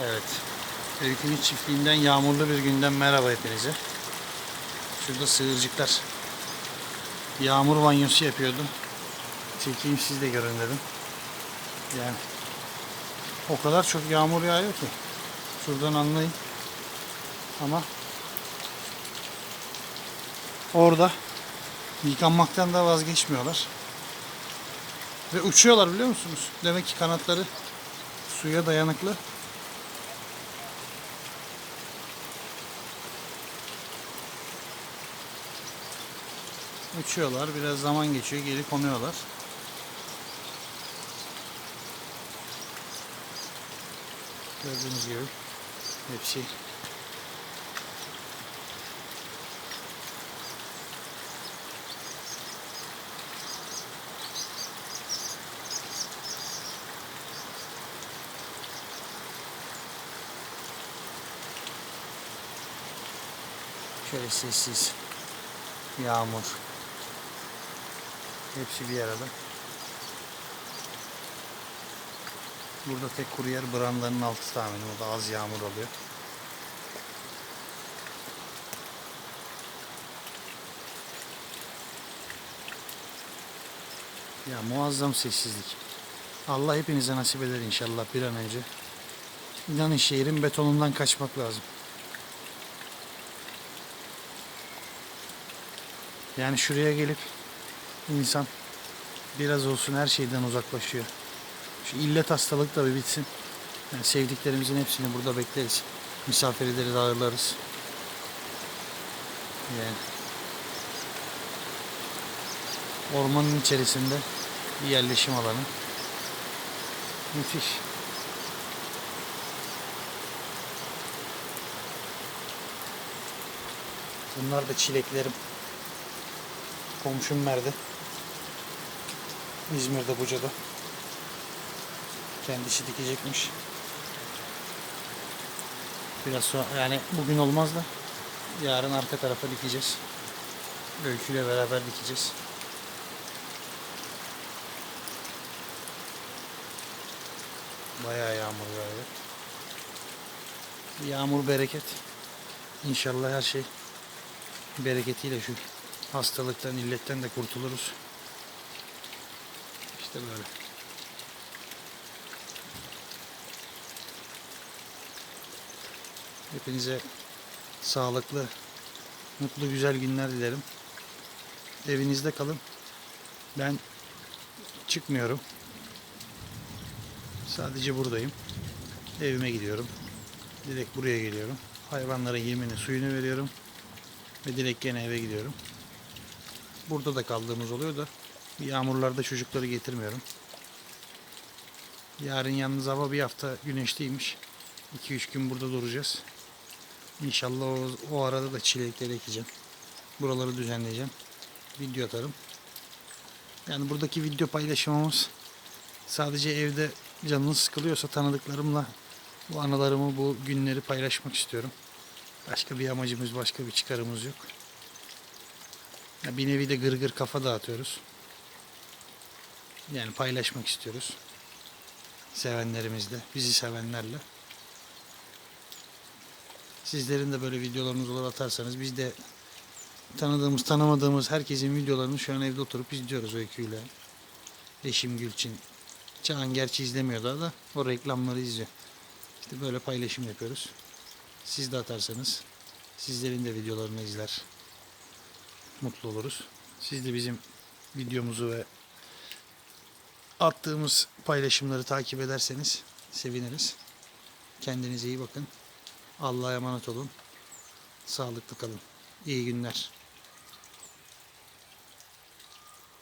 Evet. Öykünün çiftliğinden yağmurlu bir günden merhaba hepinize. Şurada sığırcıklar. Yağmur banyosu yapıyordum. Çekeyim siz de görün dedim. Yani o kadar çok yağmur yağıyor ki. Şuradan anlayın. Ama orada yıkanmaktan da vazgeçmiyorlar. Ve uçuyorlar biliyor musunuz? Demek ki kanatları suya dayanıklı. Uçuyorlar. Biraz zaman geçiyor. Geri konuyorlar. Gördüğünüz gibi hepsi şöyle sessiz yağmur hepsi bir arada. Burada tek kuru yer brandanın altı tahminim o da az yağmur oluyor ya muazzam sessizlik. Allah hepinize nasip eder inşallah bir an önce. İnanın şehrin betonundan kaçmak lazım. Yani şuraya gelip insan biraz olsun her şeyden uzaklaşıyor. Şu illet hastalık da bir bitsin. Yani sevdiklerimizin hepsini burada bekleriz. Misafir ederiz, ağırlarız. Yani ormanın içerisinde bir yerleşim alanı. Müthiş. Bunlar da çileklerim. Komşum verdi. İzmir'de Buca'da. Kendisi dikecekmiş. Biraz sonra yani bugün olmaz da yarın arka tarafa dikeceğiz. Öyküyle beraber dikeceğiz. Bayağı yağmur yağıyor. Yağmur bereket. İnşallah her şey bereketiyle şu hastalıktan, illetten de kurtuluruz. İşte böyle. Hepinize sağlıklı, mutlu, güzel günler dilerim. Evinizde kalın. Ben çıkmıyorum. Sadece buradayım. Evime gidiyorum. Direkt buraya geliyorum. Hayvanlara yemini, suyunu veriyorum. Ve direkt gene eve gidiyorum. Burada da kaldığımız oluyor da yağmurlarda çocukları getirmiyorum. Yarın yalnız hava bir hafta güneşliymiş. 2-3 gün burada duracağız. İnşallah o, o arada da çilekleri ekeceğim. Buraları düzenleyeceğim. Video atarım. Yani buradaki video paylaşımımız sadece evde canınız sıkılıyorsa tanıdıklarımla bu anılarımı, bu günleri paylaşmak istiyorum. Başka bir amacımız, başka bir çıkarımız yok. Ya bir nevi de gırgır gır kafa dağıtıyoruz. Yani paylaşmak istiyoruz. Sevenlerimizle, bizi sevenlerle. Sizlerin de böyle videolarınız olur atarsanız biz de tanıdığımız, tanımadığımız herkesin videolarını şu an evde oturup izliyoruz öyküyle. Eşim Gülçin. Çağan gerçi izlemiyor daha da o reklamları izliyor. İşte böyle paylaşım yapıyoruz. Siz de atarsanız sizlerin de videolarını izler. Mutlu oluruz. Siz de bizim videomuzu ve attığımız paylaşımları takip ederseniz seviniriz. Kendinize iyi bakın. Allah'a emanet olun. Sağlıklı kalın. İyi günler.